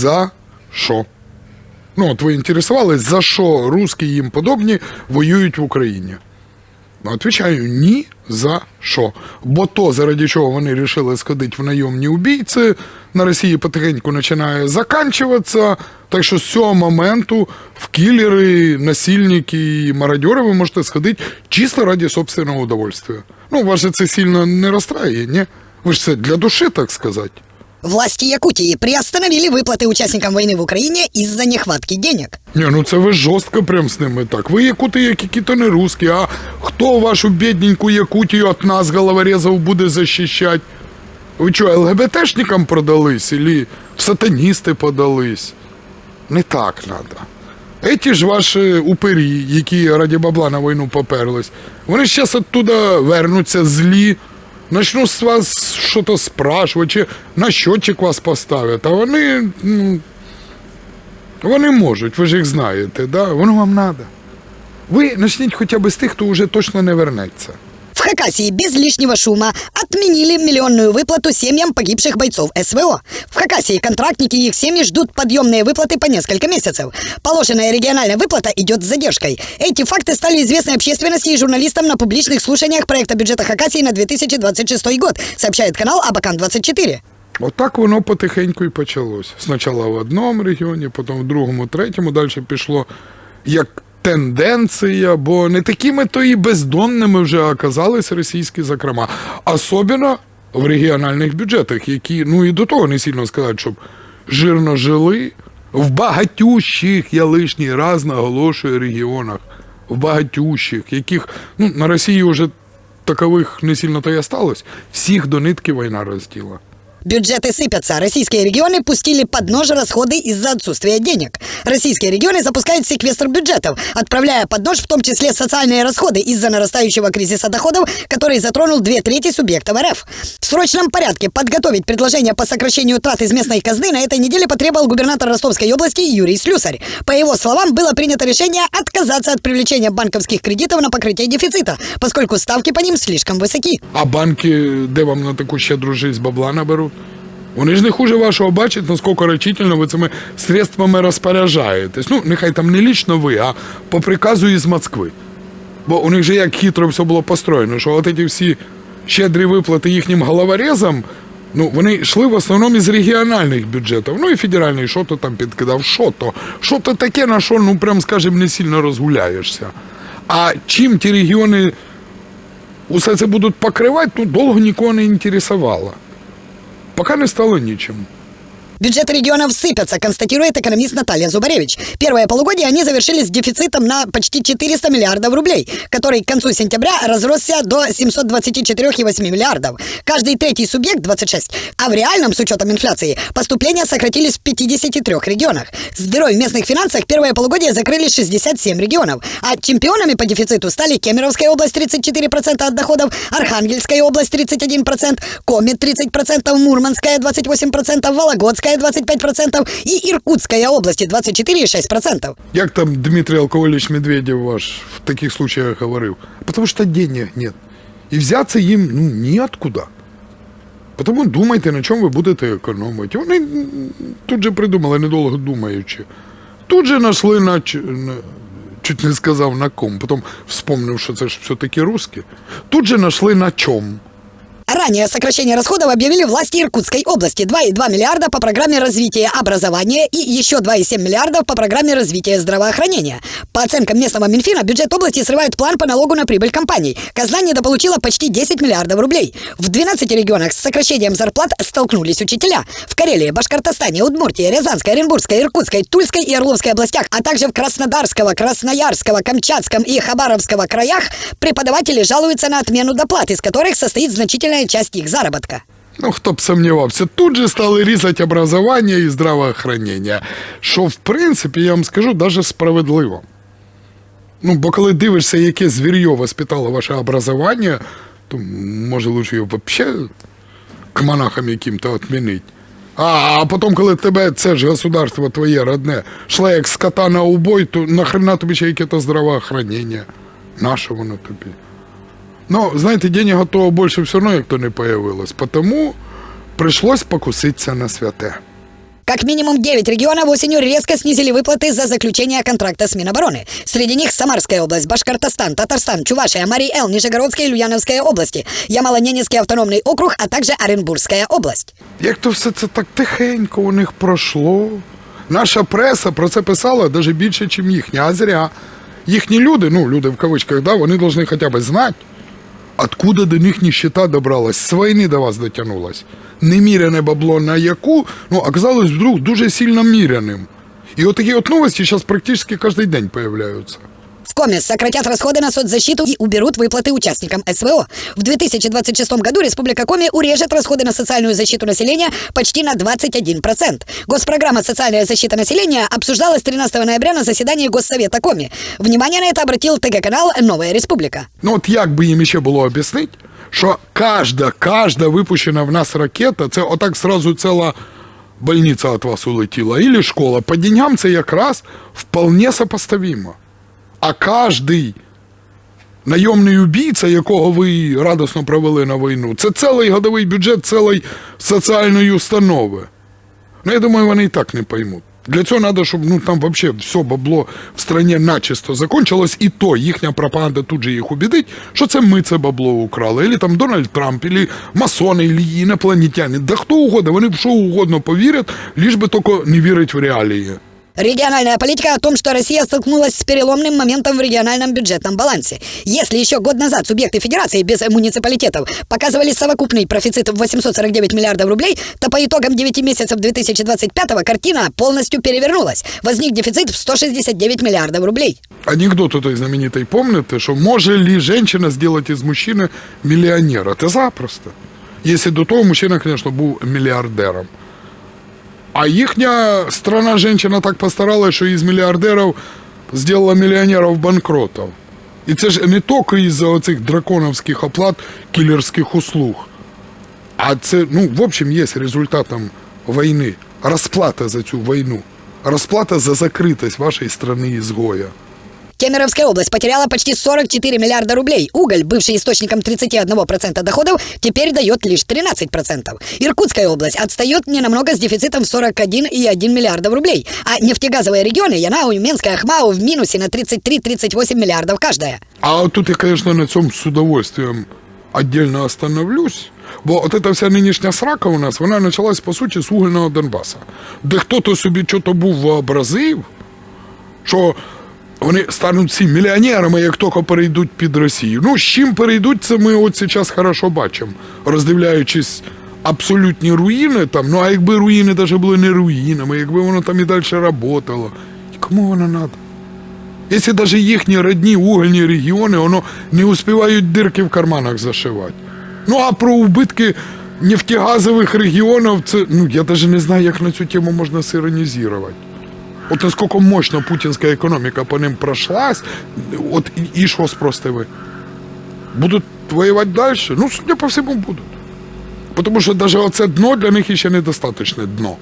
за що? Ну, от ви інтересувались, за що русські їм подобні воюють в Україні? Ну, Отвічаю, ні за що. Бо то, заради чого вони вирішили сходити в найомні убійці, на Росії потихеньку починає заканчуватися. Так що з цього моменту в кілери, насильники і мародьори ви можете сходити чисто ради собственного удовольствия. Ну, вас же це сильно не розстраює, ні? Ви ж це для душі, так сказати. Власти Якутии приостановили выплаты участникам войны в Украине из-за нехватки денег. Ні, ну це ви жорстко прям з ними так. Ви якути, як які-то не русські, а хто вашу бідненьку Якутію від нас, головорезів, буде захищати? Ви що, ЛГБТшникам продались, или в сатаністи подались? Не так надо. Эти ж ваші упирі, які раді бабла на війну поперлись, вони зараз оттуда вернуться злі, начнуть з вас щось спрашувати, чи на щотчик вас поставлять, а вони, ну, вони можуть, ви ж їх знаєте, да? воно вам треба. Ви почніть хоча б з тих, хто вже точно не вернеться. В Хакасии без лишнего шума отменили миллионную выплату семьям погибших бойцов СВО. В Хакасии контрактники и их семьи ждут подъемные выплаты по несколько месяцев. Положенная региональная выплата идет с задержкой. Эти факты стали известны общественности и журналистам на публичных слушаниях проекта бюджета Хакасии на 2026 год, сообщает канал Абакан24. Отак воно потихеньку і почалось. Спочатку в одному регіоні, потім в другому, третьому, далі пішло як тенденція, бо не такими то і бездонними вже оказались російські, зокрема. Особливо в регіональних бюджетах, які, ну і до того не сильно сказати, щоб жирно жили в багатющих, я лишній раз наголошую, регіонах, в багатющих, яких ну, на Росії вже такових не сильно то й осталось, всіх до нитки війна розділа. Бюджеты сыпятся. Российские регионы пустили под нож расходы из-за отсутствия денег. Российские регионы запускают секвестр бюджетов, отправляя под нож в том числе социальные расходы из-за нарастающего кризиса доходов, который затронул две трети субъектов РФ. В срочном порядке подготовить предложение по сокращению трат из местной казны на этой неделе потребовал губернатор Ростовской области Юрий Слюсарь. По его словам, было принято решение отказаться от привлечения банковских кредитов на покрытие дефицита, поскольку ставки по ним слишком высоки. А банки, де вам на таку щедру жизнь бабла наберуть? Вони ж не хуже вашого бачать, наскільки рачительно ви цими средствами розпоряджаєтесь. Ну, нехай там не лічно ви, а по приказу із Москви. Бо у них же як хитро все було построєно, що от ці всі щедрі виплати їхнім головорезам, ну, вони йшли в основному із регіональних бюджетів. Ну і федеральний, що то там підкидав, що то. Що то таке, на що, ну, прям, скажімо, не сильно розгуляєшся. А чим ті регіони усе це будуть покривати, тут довго нікого не інтересувало. Пока не стало нічим. Бюджеты регионов сыпятся, констатирует экономист Наталья Зубаревич. Первое полугодие они завершили с дефицитом на почти 400 миллиардов рублей, который к концу сентября разросся до 724,8 миллиардов. Каждый третий субъект 26. А в реальном, с учетом инфляции, поступления сократились в 53 регионах. С дырой в местных финансах первое полугодие закрыли 67 регионов. А чемпионами по дефициту стали Кемеровская область 34% от доходов, Архангельская область 31%, Коми 30%, Мурманская 28%, Вологодская 25% и Иркутская области 24,6%. Як там Дмитрий Алкович Медведев ваш в таких случаях говорив? Потому что денег нет. І взяться їм ну, ніоткуда. Тому думайте, на чому ви будете економити. Вони тут же придумали, недовго думаючи. Тут же нашли на, чуть не сказав на ком, потім вспомнив, що це ж все-таки русські. Тут же нашли на чому. Ранее сокращение расходов объявили власти Иркутской области. 2,2 миллиарда по программе развития образования и еще 2,7 миллиардов по программе развития здравоохранения. По оценкам местного Минфина, бюджет области срывает план по налогу на прибыль компаний. Казань недополучила почти 10 миллиардов рублей. В 12 регионах с сокращением зарплат столкнулись учителя. В Карелии, Башкортостане, Удмуртии, Рязанской, Оренбургской, Иркутской, Тульской и Орловской областях, а также в Краснодарского, Красноярского, Камчатском и Хабаровского краях преподаватели жалуются на отмену доплат, из которых состоит значительная часть их заработка. Ну, хто б сумнівався, тут же стали різати образування і здравоохранення. Що, в принципі, я вам скажу, даже справедливо. Ну, бо коли дивишся, яке звір'йо воспитало ваше образування, то може лучше його взагалі к монахам яким-то відмінити. А, а потім, коли тебе це ж государство твоє родне, шле як скота на убой, то нахрена тобі ще яке-то здравоохранення? Наше воно тобі? Ну, знаете, денег того больше все равно, як то не появилось. Потому пришлось покуситися на святе. Как минимум 9 регионов осенью резко снизили выплаты за заключение контракта с Минобороны. Среди них Самарская область, Башкортостан, Татарстан, Чувашия, Марий-Эл, Нижегородская и Ульяновская области, Ямало-Ненецкий автономный округ, а также Оренбургская область. Як то все це так тихенько у них пройшло. Наша преса про це писала навіть більше, ніж їхня, а зря. Їхні люди, ну люди в кавичках, да, вони повинні хоча б знати, откуда до них нищета добралась, з війни до вас дотягнулась. Неміряне бабло на яку, ну, оказалось вдруг дуже сильно міряним. І от такі от новості зараз практично кожен день появляються. В Коме сократят расходы на соцзащиту и уберут выплаты участникам СВО. В 2026 году Республика Коми урежет расходы на социальную защиту населения почти на 21%. Госпрограмма «Социальная защита населения» обсуждалась 13 ноября на заседании Госсовета Коми. Внимание на это обратил ТГ-канал «Новая Республика». Ну от як би їм ще було об'яснити, що кожна, кожна випущена в нас ракета, це отак сразу ціла больниця від вас улетіла, или школа. По деньгам це якраз вполне сопоставимо. А кожний найомний убійця, якого ви радосно провели на війну, це цілий годовий бюджет цілої соціальної установи. Ну, я думаю, вони і так не поймуть. Для цього треба, щоб ну, там вообще все бабло в стране начисто закончилось, і то їхня пропаганда тут же їх убідить, що це ми це бабло украли. Или там Дональд Трамп, или масони, или інопланетяни. Да хто угодно, вони в що угодно повірять, лиш би тільки не вірить в реалії. Региональная политика о том, что Россия столкнулась с переломным моментом в региональном бюджетном балансе. Если еще год назад субъекты федерации без муниципалитетов показывали совокупный профицит в 849 миллиардов рублей, то по итогам 9 месяцев 2025 картина полностью перевернулась. Возник дефицит в 169 миллиардов рублей. Анекдот этой знаменитый помните, что может ли женщина сделать из мужчины миллионера? Это запросто. Если до того мужчина, конечно, был миллиардером. А їхня страна женщина так постаралась, що із мільярдерів зробила мільйонерів банкротів. І це ж не тільки із-за оцих драконовських оплат кілерських услуг. А це, ну, в общем, є результатом війни. Розплата за цю війну. Розплата за закритість вашої страни ізгоя. Кемеровская область потеряла почти 44 миллиарда рублей. Уголь, бывший источником 31% доходов, теперь дает лишь 13%. Иркутская область отстает ненамного с дефицитом в 41,1 миллиардов рублей. А нефтегазовые регионы Янау, Менская, Ахмау в минусе на 33-38 миллиардов каждая. А от тут я, конечно, на цьому з удовольствием отдельно остановлюсь. Бо от эта вся нинішня срака у нас, вона почалась, по суті, з угольного Донбаса. Де хто-то собі що то був вообразив, що вони стануть всі мільйонерами, як тільки перейдуть під Росію. Ну, з чим перейдуть, це ми от зараз хорошо бачимо, роздивляючись абсолютні руїни там. Ну, а якби руїни навіть були не руїнами, якби воно там і далі працювало, кому воно треба? Якщо навіть їхні родні угольні регіони, воно не успівають дирки в карманах зашивати. Ну а про убитки нефтегазових регіонів, це ну я навіть не знаю, як на цю тему можна сиронізувати. От наскільки мощно путінська економіка по ним пройшлась, от і, що спросте ви? Будуть воювати далі? Ну, судя по всьому, будуть. Тому що навіть оце дно для них ще недостаточне дно.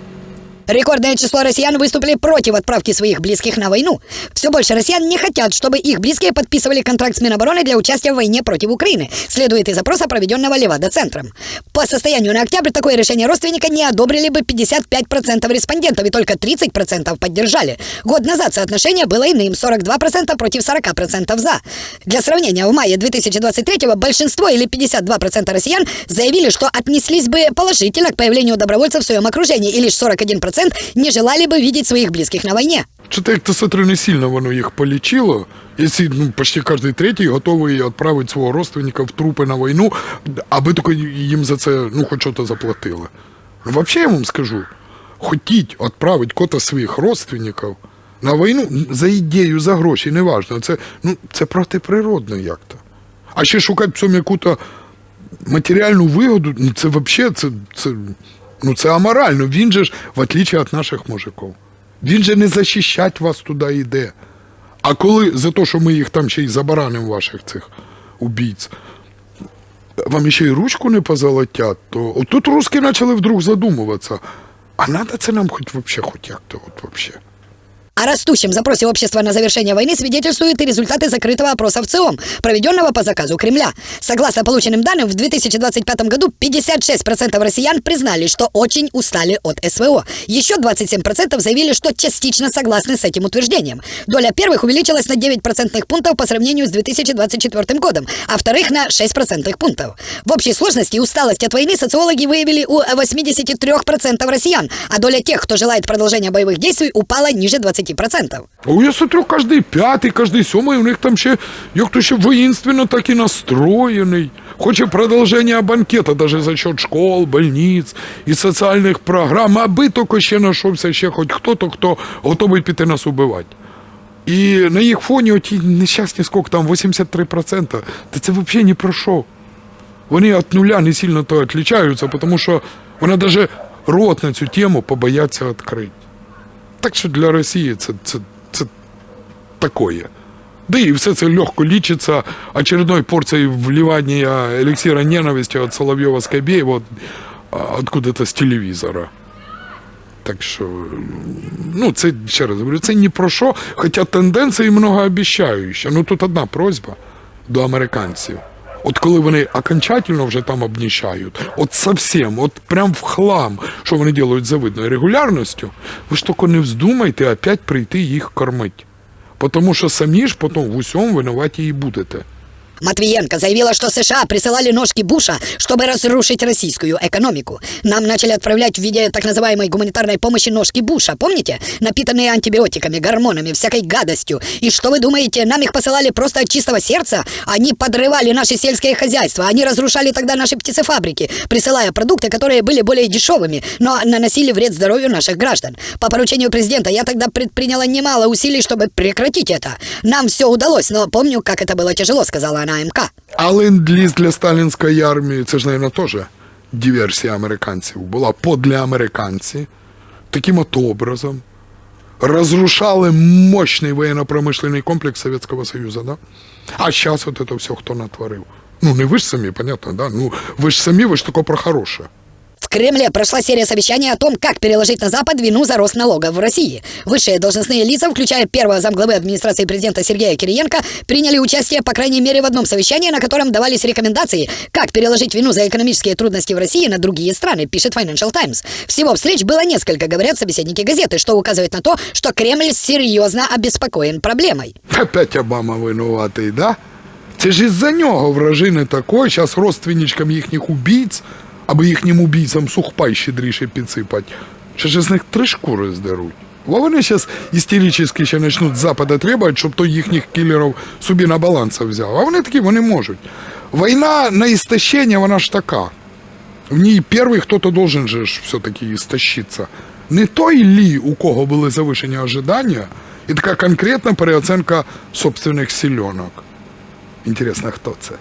Рекордное число россиян выступили против отправки своих близких на войну. Все больше россиян не хотят, чтобы их близкие подписывали контракт с Минобороны для участия в войне против Украины, следует из опроса, проведенного Левада-центром. По состоянию на октябрь такое решение родственника не одобрили бы 55% респондентов и только 30% поддержали. Год назад соотношение было иным – 42% против 40% за. Для сравнения, в мае 2023 большинство или 52% россиян заявили, что отнеслись бы положительно к появлению добровольцев в своем окружении, и лишь 41% не желали бы видеть своих близких на войне. Что-то смотрю, не сильно воно їх полічило. Якщо ну, почти кожен третій готовий відправити свого родственника в трупи на війну, аби тільки їм за це ну, хоч щось заплатили. Взагалі я вам скажу, хотіть відправити кота своїх родственників на війну за ідею, за гроші, неважно. Це, ну, це протиприродно як-то. А ще шукати в цьому яку-то матеріальну вигоду, ну, це взагалі це, це, ну, це аморально. Він же ж, в отличие від наших мужиків. Він же не захищать вас туди йде. А коли за те, що ми їх там ще й забаранимо, ваших цих убійць, вам ще й ручку не позолотять, то отут русські почали вдруг задумуватися. А треба це нам хоч вообще, хоч як-то, от вообще. О растущем запросе общества на завершение войны свидетельствуют и результаты закрытого опроса в ЦИОМ, проведенного по заказу Кремля. Согласно полученным данным, в 2025 году 56% россиян признали, что очень устали от СВО. Еще 27% заявили, что частично согласны с этим утверждением. Доля первых увеличилась на 9 процентных пунктов по сравнению с 2024 годом, а вторых на 6 процентных пунктов. В общей сложности усталость от войны социологи выявили у 83% россиян, а доля тех, кто желает продолжения боевых действий, упала ниже 20%. А я смотрю, кожний п'ятий, кожний сьомий, у них там ще, як то ще воїнственно, так і настроєний. Хоче продовження банкета, даже за счет школ, больниць і соціальних програм, аби тільки ще знайшовся ще хоч хто-то, хто готовий піти нас убивати. І на їх фоні оті нещасні, скільки там, 83%, та це взагалі ні про що. Вони від нуля не сильно то відрізняються, тому що вони навіть рот на цю тему побояться відкрити. Так що для Росії це, це, це такое. Да и все это легко лечится очередной порцией вливания эликсира ненависти от Соловьева Скобеева откуда-то з телевізора. Так що, ну, це ще раз говорю, це ні про що, хоча тенденції многообіщаючі. Ну тут одна просьба до американців. От коли вони окончательно вже там обніщають, от совсем, от прям в хлам, що вони роблять за видною регулярністю, ви ж тільки не вздумайте опять прийти їх кормити. Тому що самі ж потім в усьому винуваті і будете. Матвиенко заявила, что США присылали ножки Буша, чтобы разрушить российскую экономику. Нам начали отправлять в виде так называемой гуманитарной помощи ножки Буша, помните? Напитанные антибиотиками, гормонами, всякой гадостью. И что вы думаете, нам их посылали просто от чистого сердца? Они подрывали наше сельское хозяйство, они разрушали тогда наши птицефабрики, присылая продукты, которые были более дешевыми, но наносили вред здоровью наших граждан. По поручению президента я тогда предприняла немало усилий, чтобы прекратить это. Нам все удалось, но помню, как это было тяжело, сказала она МК. А ленд-ліз для сталінської армії, це ж, мабуть, теж диверсія американців була подле американці. Таким от образом разрушали мощный военно-промышленный комплекс Советского Союза, да? А сейчас вот это все кто натворив? Ну, не ви ж самі, понятно, да? Ну, ви ж самі, ви ж тако про хороше. В Кремле прошла серия совещаний о том, как переложить на Запад вину за рост налогов в России. Высшие должностные лица, включая первого замглавы администрации президента Сергея Кириенко, приняли участие, по крайней мере, в одном совещании, на котором давались рекомендации, как переложить вину за экономические трудности в России на другие страны, пишет Financial Times. Всего встреч было несколько, говорят собеседники газеты, что указывает на то, что Кремль серьезно обеспокоен проблемой. Опять Обама винуватий, да? Це ж із-за нього вражини такої, зараз родственничкам їхніх убійць, аби їхнім убійцям сухпай щедріше підсипать, ще ж із них три шкури здеруть. Бо вони зараз істерично ще почнуть з требувати, щоб то їхніх кілерів собі на баланс взяв. А вони такі, вони можуть. Війна на істощення, вона ж така. В ній перший хто-то должен же все-таки істощитися. Не той лі, у кого були завишені ожидання, і така конкретна переоценка собственних сильонок. Інтересно, хто це?